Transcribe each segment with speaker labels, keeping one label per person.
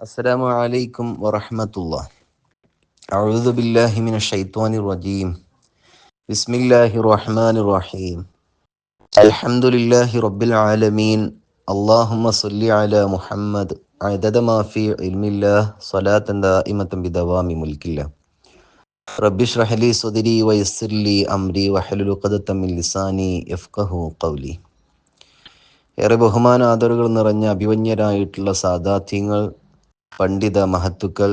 Speaker 1: السلام عليكم ورحمة الله أعوذ بالله من الشيطان الرجيم بسم الله الرحمن الرحيم الحمد لله رب العالمين اللهم صل على محمد عدد ما في علم الله صلاة دائمة بدوام ملك الله رب اشرح لي صدري ويسر لي أمري واحلل عقدة من لساني يفقه قولي ഏറെ ബഹുമാന ആദരവുകൾ നിറഞ്ഞ അഭിവന്യരായിട്ടുള്ള സാദാത്യങ്ങൾ പണ്ഡിത മഹത്തുക്കൾ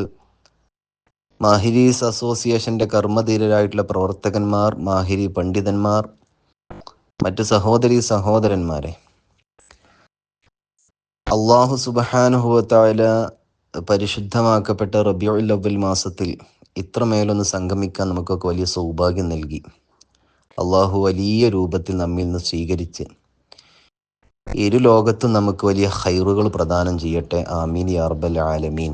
Speaker 1: മാഹിരീസ് അസോസിയേഷന്റെ കർമ്മധീരരായിട്ടുള്ള പ്രവർത്തകന്മാർ മാഹിരി പണ്ഡിതന്മാർ മറ്റു സഹോദരി സഹോദരന്മാരെ. അള്ളാഹു സുബഹാനുഹുവത്തായ പരിശുദ്ധമാക്കപ്പെട്ട റബിയുൽ അവൽ മാസത്തിൽ ഇത്രമേലൊന്ന് സംഗമിക്കാൻ നമുക്കൊക്കെ വലിയ സൗഭാഗ്യം നൽകി. അള്ളാഹു വലിയ രൂപത്തിൽ നമ്മിൽ നിന്ന് സ്വീകരിച്ച് ഇരു ലോകത്തും നമുക്ക് വലിയ ഹൈറുകൾ പ്രദാനം ചെയ്യട്ടെ. ആമീൻ യാർബൽ ആലമീൻ.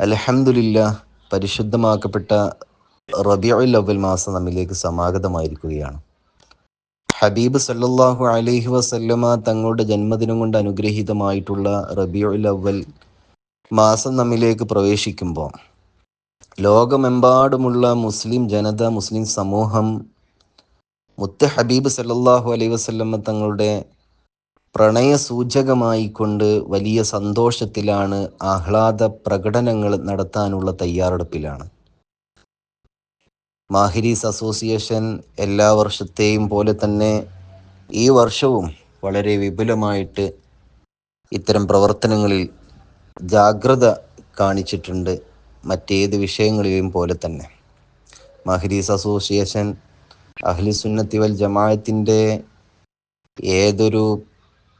Speaker 1: അലഹമുല്ല പരിശുദ്ധമാക്കപ്പെട്ട റബിയുൽ അവൽ മാസം നമ്മിലേക്ക് സമാഗതമായിരിക്കുകയാണ്. ഹബീബ് സല്ലാഹു അലൈഹി വസല്ലമ തങ്ങളുടെ ജന്മദിനം കൊണ്ട് അനുഗ്രഹീതമായിട്ടുള്ള റബിയുൽ അവൽ മാസം നമ്മിലേക്ക് പ്രവേശിക്കുമ്പോൾ ലോകമെമ്പാടുമുള്ള മുസ്ലിം ജനത മുസ്ലിം സമൂഹം മുത്ത ഹബീബ് സല്ലാഹു അലൈഹി വസല്ലമ തങ്ങളുടെ പ്രണയ സൂചകമായി കൊണ്ട് വലിയ സന്തോഷത്തിലാണ് ആഹ്ലാദ പ്രകടനങ്ങൾ നടത്താനുള്ള തയ്യാറെടുപ്പിലാണ്. മാഹിരീസ് അസോസിയേഷൻ എല്ലാ വർഷത്തെയും പോലെ തന്നെ ഈ വർഷവും വളരെ വിപുലമായിട്ട് ഇത്തരം പ്രവർത്തനങ്ങളിൽ ജാഗ്രത കാണിച്ചിട്ടുണ്ട് മറ്റേത് വിഷയങ്ങളെയും പോലെ തന്നെ. മാഹിരീസ് അസോസിയേഷൻ അഹ്ലിസുന്നത്തി വൽ ജമാഅത്തിന്റെ ഏതൊരു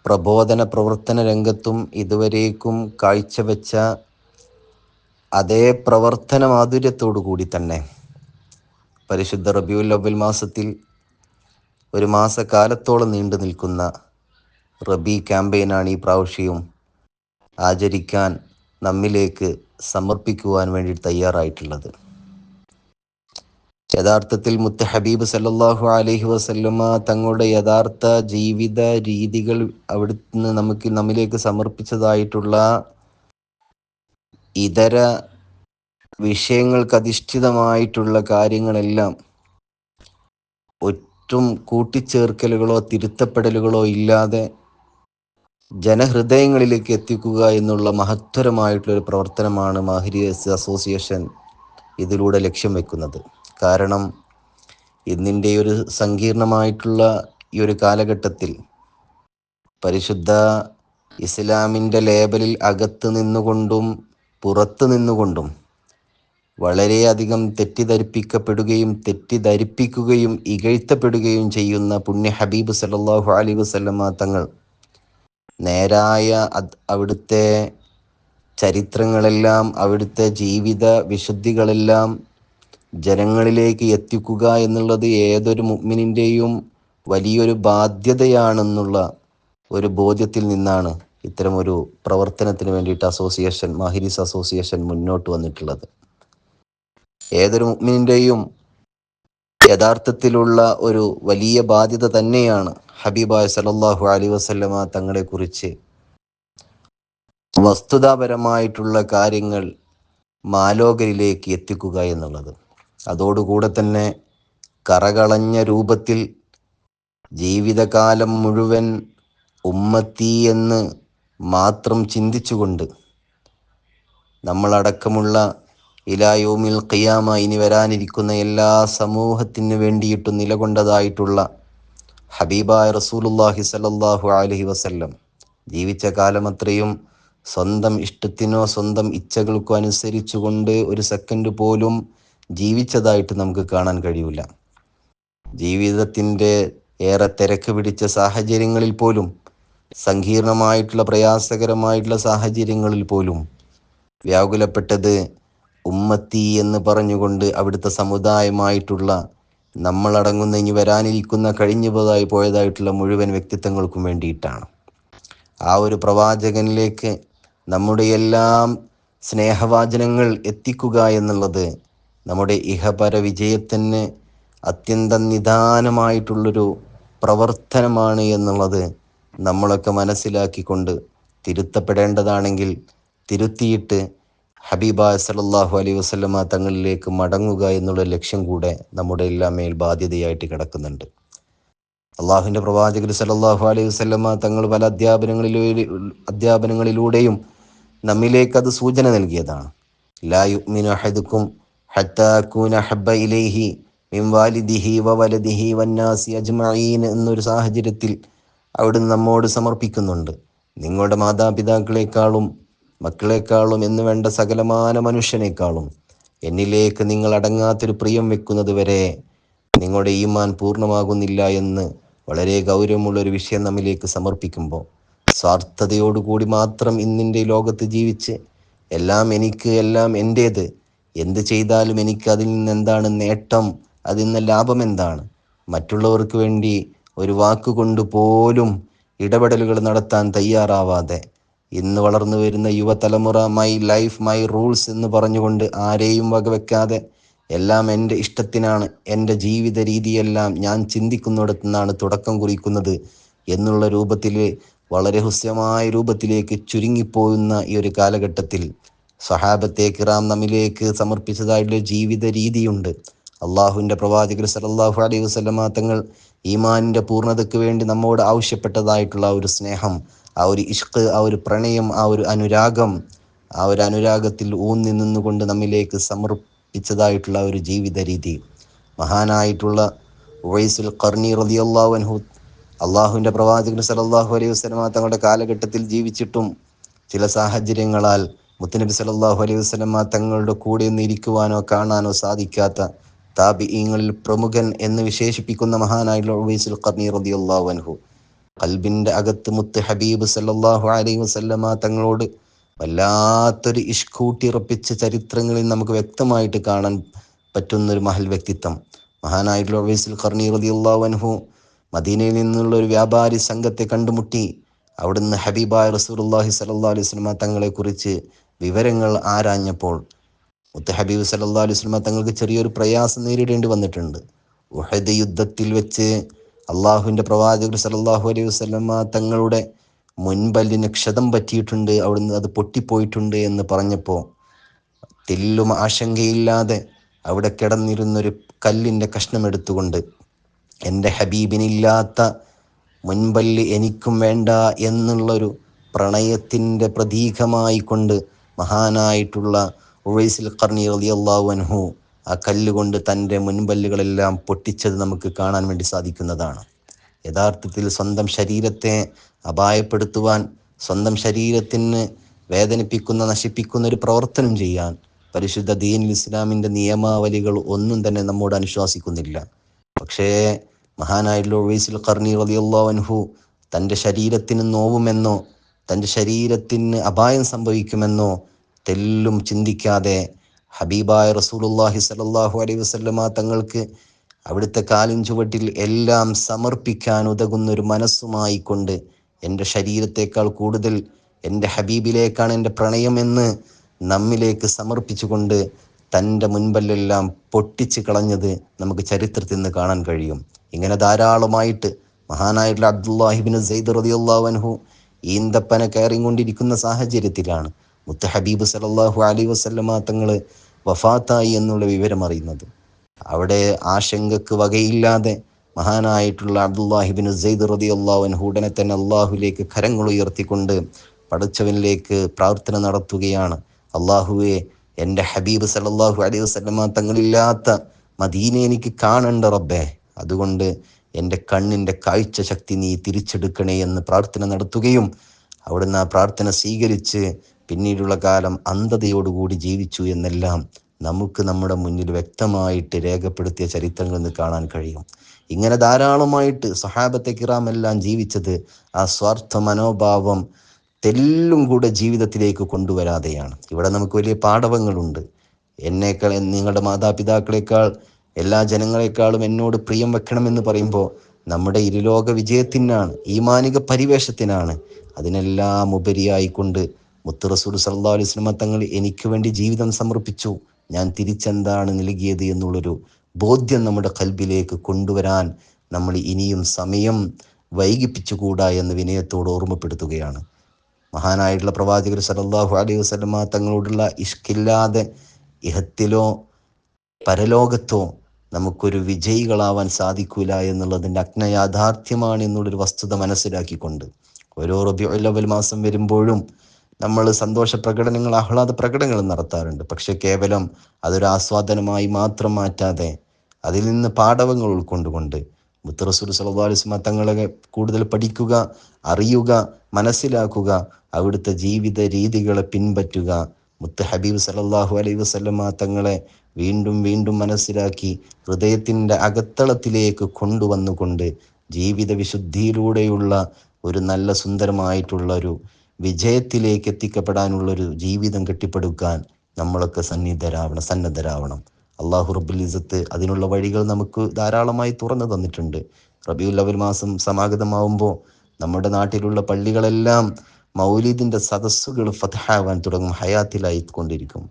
Speaker 1: പ്രബോധന പ്രവർത്തന രംഗത്തും ഇതുവരേക്കും കാഴ്ചവെച്ച അതേ പ്രവർത്തന മാധുര്യത്തോടു കൂടി തന്നെ പരിശുദ്ധ റബിയുൽ അവൽ മാസത്തിൽ ഒരു മാസക്കാലത്തോളം നീണ്ടു നിൽക്കുന്ന റബി ക്യാമ്പയിനാണ് ഈ പ്രാവശ്യവും ആചരിക്കാൻ നമ്മിലേക്ക് സമർപ്പിക്കുവാൻ വേണ്ടി തയ്യാറായിട്ടുള്ളത്. യഥാർത്ഥത്തിൽ മുത്ത ഹബീബ് സല്ലല്ലാഹു അലൈഹി വസല്ലമ തങ്ങളുടെ യഥാർത്ഥ ജീവിത രീതികൾ അവിടുന്ന് നമുക്ക് നമ്മിലേക്ക് സമർപ്പിച്ചതായിട്ടുള്ള ഇതര വിഷയങ്ങൾക്ക് അധിഷ്ഠിതമായിട്ടുള്ള കാര്യങ്ങളെല്ലാം ഒറ്റും കൂട്ടിച്ചേർക്കലുകളോ തിരുത്തപ്പെടലുകളോ ഇല്ലാതെ ജനഹൃദയങ്ങളിലേക്ക് എത്തിക്കുക എന്നുള്ള മഹത്തരമായിട്ടുള്ള ഒരു പ്രവർത്തനമാണ് മാഹിരി അസോസിയേഷൻ ഇതിലൂടെ ലക്ഷ്യം വെക്കുന്നത്. കാരണം ഇന്നിന്റെ ഒരു സങ്കീർണമായിട്ടുള്ള ഈ ഒരു കാലഘട്ടത്തിൽ പരിശുദ്ധ ഇസ്ലാമിന്റെ ലേബലിൽ അകത്ത് നിന്നുകൊണ്ടും പുറത്ത് നിന്നുകൊണ്ടും വളരെയധികം തെറ്റിദ്ധരിപ്പിക്കപ്പെടുകയും തെറ്റിദ്ധരിപ്പിക്കുകയും ഇകഴ്ത്തപ്പെടുകയും ചെയ്യുന്ന പുണ്യ ഹബീബ് സല്ലല്ലാഹു അലി വസ്ലമ തങ്ങൾ നേരായ അവിടുത്തെ ചരിത്രങ്ങളെല്ലാം അവിടുത്തെ ജീവിത വിശുദ്ധികളെല്ലാം ജനങ്ങളിലേക്ക് എത്തിക്കുക എന്നുള്ളത് ഏതൊരു മുഗ്മിനിന്റെയും വലിയൊരു ബാധ്യതയാണെന്നുള്ള ഒരു ബോധ്യത്തിൽ നിന്നാണ് ഇത്തരമൊരു പ്രവർത്തനത്തിന് വേണ്ടിയിട്ട് അസോസിയേഷൻ മാഹിരീസ് അസോസിയേഷൻ മുന്നോട്ട് വന്നിട്ടുള്ളത്. ഏതൊരു മുഗ്മിനിന്റെയും യഥാർത്ഥത്തിലുള്ള ഒരു വലിയ ബാധ്യത തന്നെയാണ് ഹബീബായ സലല്ലാഹു അലി വസല്ലമ തങ്ങളെക്കുറിച്ച് വസ്തുതാപരമായിട്ടുള്ള കാര്യങ്ങൾ മാലോകരിലേക്ക് എത്തിക്കുക എന്നുള്ളത്. അതോടുകൂടെ തന്നെ കറകളഞ്ഞ രൂപത്തിൽ ജീവിതകാലം മുഴുവൻ ഉമ്മത്തി എന്ന് മാത്രം ചിന്തിച്ചുകൊണ്ട് നമ്മളടക്കമുള്ള ഇലായോമിൽ ഖിയാമ ഇനി വരാനിരിക്കുന്ന എല്ലാ സമൂഹത്തിന് വേണ്ടിയിട്ടും നിലകൊണ്ടതായിട്ടുള്ള ഹബീബായ റസൂലുല്ലാഹി സലല്ലാഹു അലഹി വസല്ലം. ജീവിച്ച കാലമത്രയും സ്വന്തം ഇഷ്ടത്തിനോ സ്വന്തം ഇച്ഛകൾക്കോ അനുസരിച്ചുകൊണ്ട് ഒരു സെക്കൻഡ് പോലും ജീവിച്ചതായിട്ട് നമുക്ക് കാണാൻ കഴിയില്ല ജീവിതത്തിന്റെ ഏറെ തിരക്ക് പിടിച്ച സാഹചര്യങ്ങളിൽ പോലും സങ്കീർണമായിട്ടുള്ള പ്രയാസകരമായിട്ടുള്ള സാഹചര്യങ്ങളിൽ പോലും വ്യാകുലപ്പെട്ടത് ഉമ്മത്തി എന്ന് പറഞ്ഞുകൊണ്ട് അവിടുത്തെ സമുദായമായിട്ടുള്ള നമ്മളടങ്ങുന്ന ഇനി വരാനിരിക്കുന്ന കഴിഞ്ഞു പോയതായി പോയതായിട്ടുള്ള മുഴുവൻ വ്യക്തിത്വങ്ങൾക്കും വേണ്ടിയിട്ടാണ്. ആ ഒരു പ്രവാചകനിലേക്ക് നമ്മുടെ എല്ലാം സ്നേഹവാചനങ്ങൾ എത്തിക്കുക എന്നുള്ളത് നമ്മുടെ ഇഹപര വിജയത്തിന് അത്യന്തം നിദാനമായിട്ടുള്ളൊരു പ്രവർത്തനമാണ് എന്നുള്ളത് നമ്മളൊക്കെ മനസ്സിലാക്കിക്കൊണ്ട് തിരുത്തപ്പെടേണ്ടതാണെങ്കിൽ തിരുത്തിയിട്ട് ഹബീബ സല്ലല്ലാഹു അലൈഹി വസല്ലമ തങ്ങളിലേക്ക് മടങ്ങുക എന്നുള്ള ലക്ഷ്യം കൂടെ നമ്മുടെ എല്ലാം മേൽ ബാധ്യതയായിട്ട് കിടക്കുന്നുണ്ട്. അള്ളാഹുവിന്റെ പ്രവാചകർ സല്ലല്ലാഹു അലൈഹി വസല്ലമ തങ്ങൾ പല അധ്യാപനങ്ങളിലൂടെ അധ്യാപനങ്ങളിലൂടെയും നമ്മിലേക്ക് അത് സൂചന നൽകിയതാണ്. ലാ യുഅ്മിനു അഹദുക്കും ഹത്താ അകൂന ഹബ്ബ ഇലൈഹി മിൻ വാലിദിഹി വവലദിഹി വന്നാസി അജ്മഈൻ എന്നൊരു സാഹചര്യത്തിൽ അവിടുന്ന് നമ്മോട് സമർപ്പിക്കുന്നുണ്ട്. നിങ്ങളുടെ മാതാപിതാക്കളെക്കാളും മക്കളെക്കാളും എന്ന് വേണ്ട സകലമാന മനുഷ്യനേക്കാളും എന്നിലേക്ക് നിങ്ങൾ അടങ്ങാത്തൊരു പ്രിയം വെക്കുന്നത് വരെ നിങ്ങളുടെ ഈമാൻ പൂർണമാകുന്നില്ല എന്ന് വളരെ ഗൗരവമുള്ള ഒരു വിഷയം നമ്മിലേക്ക് സമർപ്പിക്കുമ്പോൾ സ്വാർത്ഥതയോടുകൂടി മാത്രം ഇന്നിന്റെ ലോകത്ത് ജീവിച്ച് എല്ലാം എനിക്ക് എല്ലാം എന്റേത് എന്ത് ചെയ്താലും എനിക്ക് അതിൽ നിന്ന് എന്താണ് നേട്ടം? അതിൽ നിന്ന് ലാഭം എന്താണ്? മറ്റുള്ളവർക്ക് വേണ്ടി ഒരു വാക്കുകൊണ്ട് പോലും ഇടപെടലുകൾ നടത്താൻ തയ്യാറാവാതെ ഇന്ന് വളർന്നു വരുന്ന യുവതലമുറ മൈ ലൈഫ് മൈ റൂൾസ് എന്ന് പറഞ്ഞുകൊണ്ട് ആരെയും വകവെക്കാതെ എല്ലാം എന്റെ ഇഷ്ടത്തിനാണ് എന്റെ ജീവിത രീതിയെല്ലാം ഞാൻ ചിന്തിക്കുന്നിടത്തു നിന്നാണ് തുടക്കം കുറിക്കുന്നത് എന്നുള്ള രൂപത്തിൽ വളരെ ഹുസ്യമായ രൂപത്തിലേക്ക് ചുരുങ്ങിപ്പോകുന്ന ഈ ഒരു കാലഘട്ടത്തിൽ സഹാബത്തെ കിറാം നമ്മിലേക്ക് സമർപ്പിച്ചതായിട്ടുള്ള ജീവിത രീതിയുണ്ട്. അള്ളാഹുവിന്റെ പ്രവാചകർ സലല്ലാഹു അലൈഹി വസല്ലമ തങ്ങൾ ഈമാനിന്റെ പൂർണതയ്ക്ക് വേണ്ടി നമ്മോട് ആവശ്യപ്പെട്ടതായിട്ടുള്ള ഒരു സ്നേഹം ആ ഒരു ഇഷ്ക് ആ ഒരു പ്രണയം ആ ഒരു അനുരാഗം ആ ഒരു അനുരാഗത്തിൽ ഊന്നി നിന്നുകൊണ്ട് നമ്മിലേക്ക് സമർപ്പിച്ചതായിട്ടുള്ള ഒരു ജീവിത രീതി. മഹാനായിട്ടുള്ള ഉവൈസുൽ കർണി റളിയല്ലാഹു അൻഹു അള്ളാഹുവിന്റെ പ്രവാചകൻ സലല്ലാഹു അലൈഹി വസല്ലമ തങ്ങളുടെ കാലഘട്ടത്തിൽ ജീവിച്ചിട്ടും ചില സാഹചര്യങ്ങളാൽ മുത്തനബി സല്ലല്ലാഹു അലൈഹി വസ്ലമ തങ്ങളുടെ കൂടെ ഒന്ന് ഇരിക്കുവാനോ കാണാനോ സാധിക്കാത്ത താബിഈങ്ങളിൽ പ്രമുഖൻ എന്ന് വിശേഷിപ്പിക്കുന്ന മഹാനായിട്ടുള്ള ഉവൈസുൽ അൻഹു. കൽബിന്റെ അകത്ത് മുത്ത് ഹബീബ് സല്ലാഹു അലൈഹി വസ്ലമ തങ്ങളോട് വല്ലാത്തൊരു ഇഷ്കൂട്ടിറപ്പിച്ച ചരിത്രങ്ങളിൽ നമുക്ക് വ്യക്തമായിട്ട് കാണാൻ പറ്റുന്ന ഒരു മഹൽ വ്യക്തിത്വം. മഹാനായിട്ടുള്ള ഉവൈസുൽ ഖർണി റളിയല്ലാഹു അൻഹു മദീനയിൽ നിന്നുള്ള ഒരു വ്യാപാരി സംഘത്തെ കണ്ടുമുട്ടി. അവിടുന്ന് ഹബീബായ റസൂലുള്ളാഹി സ്വല്ലല്ലാഹു അലൈഹി വസല്ലമ തങ്ങളെക്കുറിച്ച് വിവരങ്ങൾ ആരാഞ്ഞപ്പോൾ മുത്തഹബീബ് സല്ലല്ലാഹു അലൈഹി വസല്ലമ തങ്ങൾക്ക് ചെറിയൊരു പ്രയാസം നേരിടേണ്ടി വന്നിട്ടുണ്ട്. ഉഹദ് യുദ്ധത്തിൽ വെച്ച് അള്ളാഹുവിന്റെ പ്രവാചകർ സല്ലല്ലാഹു അലൈഹി വസ്ലമ തങ്ങളുടെ മുൻപല്ലിന് ക്ഷതം പറ്റിയിട്ടുണ്ട് അവിടുന്ന് അത് പൊട്ടിപ്പോയിട്ടുണ്ട് എന്ന് പറഞ്ഞപ്പോൾ തെല്ലും ആശങ്കയില്ലാതെ അവിടെ കിടന്നിരുന്നൊരു കല്ലിന്റെ കഷ്ണം എടുത്തുകൊണ്ട് എന്റെ ഹബീബിനില്ലാത്ത മുൻപല്ല് എനിക്കും വേണ്ട എന്നുള്ളൊരു പ്രണയത്തിന്റെ പ്രതീകമായി കൊണ്ട് മഹാനായിട്ടുള്ള ഉവൈസിൽ കർണി റളിയല്ലാഹു അൻഹു ആ കല്ലുകൊണ്ട് തന്റെ മുൻപല്ലുകളെല്ലാം പൊട്ടിച്ചത് നമുക്ക് കാണാൻ വേണ്ടി സാധിക്കുന്നതാണ്. യഥാർത്ഥത്തിൽ സ്വന്തം ശരീരത്തെ അപായപ്പെടുത്തുവാൻ സ്വന്തം ശരീരത്തിന് വേദനിപ്പിക്കുന്ന നശിപ്പിക്കുന്ന ഒരു പ്രവർത്തനം ചെയ്യാൻ പരിശുദ്ധ ദീൻ ഇസ്ലാമിന്റെ നിയമാവലികൾ ഒന്നും തന്നെ നമ്മോട് അനുശ്വാസിക്കുന്നില്ല പക്ഷേ മഹാനായിട്ടുള്ള ഉവൈസുൽ കർണി അൻഹു തന്റെ ശരീരത്തിന് നോവുമെന്നോ തന്റെ ശരീരത്തിന് അപായം സംഭവിക്കുമെന്നോ തെല്ലും ചിന്തിക്കാതെ ഹബീബായ റസൂലുള്ളാഹി സ്വല്ലല്ലാഹു അലൈഹി വസല്ലമ തങ്ങൾക്ക് അവിടുത്തെ കാലിൻ ചുവട്ടിൽ എല്ലാം സമർപ്പിക്കാൻ ഉതകുന്ന ഒരു മനസ്സുമായി കൊണ്ട് എന്റെ ശരീരത്തേക്കാൾ കൂടുതൽ എന്റെ ഹബീബിലേക്കാണ് എന്റെ പ്രണയമെന്ന് നമ്മിലേക്ക് സമർപ്പിച്ചുകൊണ്ട് തന്റെ മുൻപല്ലെല്ലാം പൊട്ടിച്ച് കളഞ്ഞത് നമുക്ക് ചരിത്രത്തിൽ നിന്ന് കാണാൻ കഴിയും. ഇങ്ങനെ ധാരാളമായിട്ട് മഹാനായിട്ടുള്ള അബ്ദുല്ലാഹിബിൻ സെയ്ദ് അൻഹു ഈന്തപ്പന കയറിക്കൊണ്ടിരിക്കുന്ന സാഹചര്യത്തിലാണ്. മുത്ത ഹബീബ് സല്ലല്ലാഹു അലൈഹി വസല്ലമ തങ്ങൾ വഫാത്തായി എന്നുള്ള വിവരം അറിയുന്നത്. അവിടെ ആശങ്കക്ക് വകയില്ലാതെ മഹാനായിട്ടുള്ള അബ്ദുല്ലാഹിബിൻ സെയ്ദ് റതി അള്ളാഹുൻ ഉടനെ തന്നെ അള്ളാഹുലേക്ക് കരങ്ങൾ ഉയർത്തിക്കൊണ്ട് പടച്ചവനിലേക്ക് പ്രാർത്ഥന നടത്തുകയാണ്. അള്ളാഹുവെ എന്റെ ഹബീബ് സലല്ലാഹു അലൈഹി വസ്ലമ തങ്ങളില്ലാത്ത മദീനെ എനിക്ക് കാണണ്ട റബ്ബേ. അതുകൊണ്ട് എന്റെ കണ്ണിന്റെ കാഴ്ച ശക്തി നീ തിരിച്ചെടുക്കണേ എന്ന് പ്രാർത്ഥന നടത്തുകയും അവിടുന്ന് ആ പ്രാർത്ഥന സ്വീകരിച്ച് പിന്നീടുള്ള കാലം അന്ധതയോടുകൂടി ജീവിച്ചു എന്നെല്ലാം നമുക്ക് നമ്മുടെ മുന്നിൽ വ്യക്തമായിട്ട് രേഖപ്പെടുത്തിയ ചരിത്രങ്ങൾ നിന്ന് കാണാൻ കഴിയും. ഇങ്ങനെ ധാരാളമായിട്ട് സഹാബത്തെ കിറാം എല്ലാം ജീവിച്ചത് ആ സ്വാർത്ഥ മനോഭാവം തെല്ലും കൂടെ ജീവിതത്തിലേക്ക് കൊണ്ടുവരാതെയാണ്. ഇവിടെ നമുക്ക് വലിയ പാഠവങ്ങളുണ്ട്. എന്നേക്കാൾ നിങ്ങളുടെ മാതാപിതാക്കളെക്കാൾ എല്ലാ ജനങ്ങളെക്കാളും എന്നോട് പ്രിയം വെക്കണമെന്ന് പറയുമ്പോൾ നമ്മുടെ ഇരുലോക വിജയത്തിനാണ് ഈമാനിക പരിവേഷത്തിനാണ് അതിനെല്ലാം ഉപരിയായിക്കൊണ്ട് മുത്ത് റസൂൽ സല്ലാ അലൈഹി സ്വലമ തങ്ങൾ എനിക്ക് വേണ്ടി ജീവിതം സമർപ്പിച്ചു. ഞാൻ തിരിച്ചെന്താണ് നൽകിയത് എന്നുള്ളൊരു ബോധ്യം നമ്മുടെ കൽബിലേക്ക് കൊണ്ടുവരാൻ നമ്മൾ ഇനിയും സമയം വൈകിപ്പിച്ചുകൂടാ എന്ന് വിനയത്തോട് ഓർമ്മപ്പെടുത്തുകയാണ്. മഹാനായിട്ടുള്ള പ്രവാചകർ സലല്ലാഹു അലൈഹി വസല്ലമ തങ്ങളോടുള്ള ഇഷ്കില്ലാതെ ഇഹത്തിലോ പരലോകത്തോ നമുക്കൊരു വിജയികളാവാൻ സാധിക്കൂല എന്നുള്ളതിന്റെ അഗ്നയാഥാർത്ഥ്യമാണ് എന്നുള്ളൊരു വസ്തുത മനസ്സിലാക്കിക്കൊണ്ട്. ഓരോ റബിഉൽ മാസം വരുമ്പോഴും നമ്മൾ സന്തോഷ പ്രകടനങ്ങൾ ആഹ്ലാദ പ്രകടനങ്ങൾ നടത്താറുണ്ട്. പക്ഷെ കേവലം അതൊരു ആസ്വാദനമായി മാത്രം മാറ്റാതെ അതിൽ നിന്ന് പാഠവങ്ങൾ ഉൾക്കൊണ്ടുകൊണ്ട് മുത്ത് റസൂൽ സല്ലല്ലാഹു അലൈഹി വസല്ലം തങ്ങളെ കൂടുതൽ പഠിക്കുക അറിയുക മനസ്സിലാക്കുക അവിടുത്തെ ജീവിത രീതികളെ പിൻപറ്റുക മുത്ത് ഹബീബ് സല്ലല്ലാഹു അലൈഹി വസല്ലം തങ്ങളെ വീണ്ടും വീണ്ടും മനസ്സിലാക്കി ഹൃദയത്തിന്റെ അകത്തളത്തിലേക്ക് കൊണ്ടുവന്നുകൊണ്ട് ജീവിത വിശുദ്ധിയിലൂടെയുള്ള ഒരു നല്ല സുന്ദരമായിട്ടുള്ള ഒരു വിജയത്തിലേക്ക് എത്തിക്കപ്പെടാനുള്ള ഒരു ജീവിതം കെട്ടിപ്പടുക്കാൻ നമ്മളൊക്കെ സന്നിധരാവണം സന്നദ്ധരാവണം. അള്ളാഹു റബ്ബുൽ ഇസത്ത് അതിനുള്ള വഴികൾ നമുക്ക് ധാരാളമായി തുറന്നു തന്നിട്ടുണ്ട്. റബിയുൽ അവൽ മാസം സമാഗതമാവുമ്പോൾ നമ്മുടെ നാട്ടിലുള്ള പള്ളികളെല്ലാം മൗലീദിന്റെ സദസ്സുകൾ ഫതഹാവാൻ തുടങ്ങും ഹയാത്തിലായിക്കൊണ്ടിരിക്കും.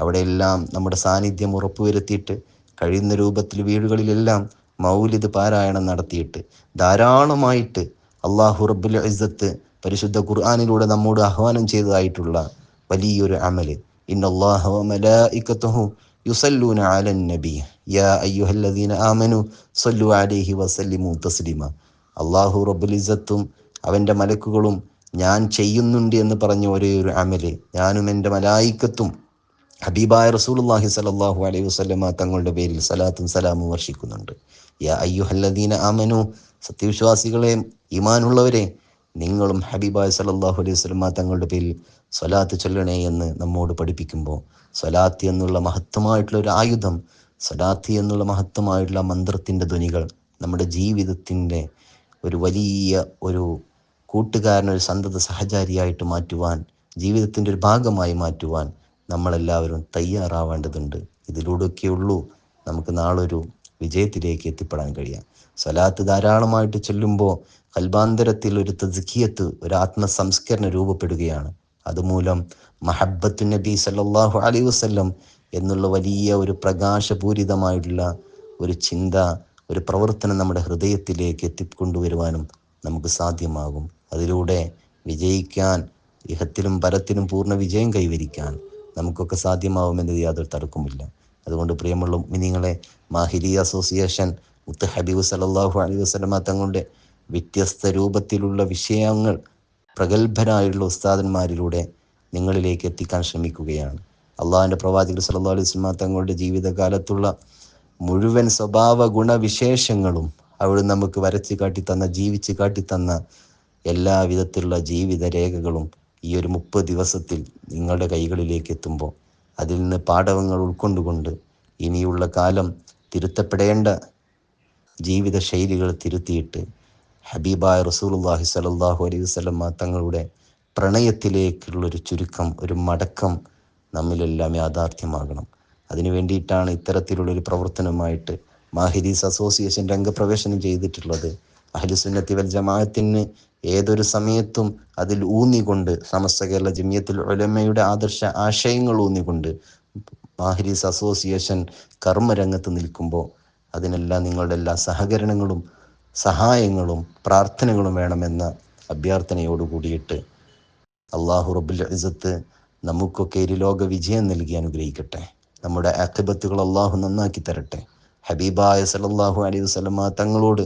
Speaker 1: അവിടെയെല്ലാം നമ്മുടെ സാന്നിധ്യം ഉറപ്പുവരുത്തിയിട്ട് കഴിയുന്ന രൂപത്തിൽ വീടുകളിലെല്ലാം മൗലിദ് പാരായണം നടത്തിയിട്ട് ധാരാളമായിട്ട് അള്ളാഹു റബ്ബുൽ ഇസ്സത്ത് പരിശുദ്ധ ഖുർആാനിലൂടെ നമ്മോട് ആഹ്വാനം ചെയ്തതായിട്ടുള്ള വലിയൊരു അമൽ. യുസല്ലൂന യാ അയ്യുഹല്ലദീന സല്ലു അലൈഹി തസ്ലിമ. അള്ളാഹു റബുലിസത്തും അവന്റെ മലക്കുകളും ഞാൻ ചെയ്യുന്നുണ്ട് എന്ന് പറഞ്ഞ ഒരേ ഒരു അമൽ. ഞാനും എന്റെ മലായിക്കത്തും ഹബീബായ റസൂലുള്ളാഹി സ്വല്ലല്ലാഹു അലൈഹി വസ്ലമ തങ്ങളുടെ പേരിൽ സലാത്തും സലാമും വർഷിക്കുന്നുണ്ട്. യാ അയ്യുഹല്ലദീന ആമനു സത്യവിശ്വാസികളെ ഈമാനുള്ളവരെ നിങ്ങളും ഹബീബായ സല്ലല്ലാഹു അലൈഹി സ്വലമ തങ്ങളുടെ പേരിൽ സ്വലാത്ത് ചൊല്ലണേ എന്ന് നമ്മോട് പഠിപ്പിക്കുമ്പോൾ സ്വലാത്ത് എന്നുള്ള മഹത്വമായിട്ടുള്ള ഒരു ആയുധം സ്വലാത്ത് എന്നുള്ള മഹത്വമായിട്ടുള്ള മന്ത്രത്തിന്റെ ധ്വനികൾ നമ്മുടെ ജീവിതത്തിന്റെ ഒരു വലിയ ഒരു കൂട്ടുകാരൻ ഒരു സന്തത സഹചാരിയായിട്ട് മാറ്റുവാൻ ജീവിതത്തിന്റെ ഒരു ഭാഗമായി മാറ്റുവാൻ നമ്മളെല്ലാവരും തയ്യാറാവേണ്ടതുണ്ട്. ഇതിലൂടെയൊക്കെയുള്ളൂ നമുക്ക് നാളൊരു വിജയത്തിലേക്ക് എത്തിപ്പെടാൻ കഴിയാം സ്വലാത്ത് ധാരാളമായിട്ട് ചൊല്ലുമ്പോൾ കൽബാന്തരത്തിൽ ഒരു തസ്കിയത്ത് ഒരു ആത്മസംസ്കരണം രൂപപ്പെടുകയാണ്. അതുമൂലം മഹബത്തു നബി സല്ലാഹു അലൈഹി വസ്ല്ലം എന്നുള്ള വലിയ ഒരു പ്രകാശപൂരിതമായിട്ടുള്ള ഒരു ചിന്ത ഒരു പ്രവർത്തനം നമ്മുടെ ഹൃദയത്തിലേക്ക് എത്തിക്കൊണ്ടുവരുവാനും നമുക്ക് സാധ്യമാകും. അതിലൂടെ വിജയിക്കാൻ ഇഹത്തിലും പരത്തിലും പൂർണ വിജയം കൈവരിക്കാൻ നമുക്കൊക്കെ സാധ്യമാവുമെന്നത് യാതൊരു തർക്കമില്ല അതുകൊണ്ട് പ്രിയമുള്ള മിനിങ്ങളെ മാഹിരി അസോസിയേഷൻ മുത്ത് ഹബീബ് സല്ലല്ലാഹു അലൈഹി വസല്ലമ തങ്ങളുടെ വ്യത്യസ്ത രൂപത്തിലുള്ള വിഷയങ്ങൾ പ്രഗത്ഭരായുള്ള ഉസ്താദന്മാരിലൂടെ നിങ്ങളിലേക്ക് എത്തിക്കാൻ ശ്രമിക്കുകയാണ്. അള്ളാഹുവിന്റെ പ്രവാചകൻ സല്ലല്ലാഹു അലൈഹി വസല്ലമ തങ്ങളുടെ ജീവിതകാലത്തുള്ള മുഴുവൻ സ്വഭാവ ഗുണവിശേഷങ്ങളും അവിടെ നമുക്ക് വരച്ച് കാട്ടിത്തന്ന ജീവിച്ച് കാട്ടിത്തന്ന എല്ലാ വിധത്തിലുള്ള ജീവിത രേഖകളും ഈ ഒരു മുപ്പത് ദിവസത്തിൽ നിങ്ങളുടെ കൈകളിലേക്ക് എത്തുമ്പോൾ അതിൽ നിന്ന് പാഠവങ്ങൾ ഉൾക്കൊണ്ടുകൊണ്ട് ഇനിയുള്ള കാലം തിരുത്തപ്പെടേണ്ട ജീവിത ശൈലികൾ തിരുത്തിയിട്ട് ഹബീബായ റസൂലുള്ളാഹി സ്വല്ലല്ലാഹു അലൈഹി വസല്ലം തങ്ങളുടെ പ്രണയത്തിലേക്കുള്ളൊരു ചുരുക്കം ഒരു മടക്കം നമ്മിലെല്ലാം യാഥാർത്ഥ്യമാകണം. അതിനു വേണ്ടിയിട്ടാണ് ഇത്തരത്തിലുള്ളൊരു പ്രവർത്തനമായിട്ട് മാഹിദീസ് അസോസിയേഷൻ രംഗപ്രവേശനം ചെയ്തിട്ടുള്ളത്. അഹ്ലുസുന്നത്തി വൽ ജമാഅത്തിന് ഏതൊരു സമയത്തും അതിൽ ഊന്നിക്കൊണ്ട് സമസ്ത കേരള ജമിയത്തിൽ ഉലമയുടെ ആദർശ ആശയങ്ങൾ ഊന്നിക്കൊണ്ട് മാഹിരീസ് അസോസിയേഷൻ കർമ്മരംഗത്ത് നിൽക്കുമ്പോൾ അതിനെല്ലാം നിങ്ങളുടെ എല്ലാ സഹകരണങ്ങളും സഹായങ്ങളും പ്രാർത്ഥനകളും വേണമെന്ന അഭ്യർത്ഥനയോട് കൂടിയിട്ട് അള്ളാഹു റബുൽ ഇസത്ത് നമുക്കൊക്കെ ഇരുലോക വിജയം നൽകി അനുഗ്രഹിക്കട്ടെ. നമ്മുടെ അക്ബത്തുകൾ അള്ളാഹു നന്നാക്കി തരട്ടെ. ഹബീബായ സലല്ലാഹു അലൈഹി വസ്ലമ തങ്ങളോട്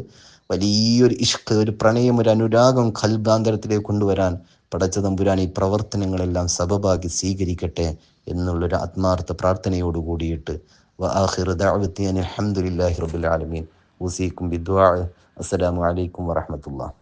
Speaker 1: വലിയൊരു ഇഷ്ക് ഒരു പ്രണയം ഒരു അനുരാഗം കൽബാന്തരത്തിലേക്ക് കൊണ്ടുവരാൻ പടച്ച തമ്പുരാൻ ഈ പ്രവർത്തനങ്ങളെല്ലാം സബബാക്കി സ്വീകരിക്കട്ടെ എന്നുള്ളൊരു ആത്മാർത്ഥ പ്രാർത്ഥനയോട് കൂടിയിട്ട് വ ആഹിർ അൽഹംദുലില്ലാഹി റബ്ബിൽ ആലമീൻ. أوصيكم بالدعاء. السلام عليكم ورحمة الله.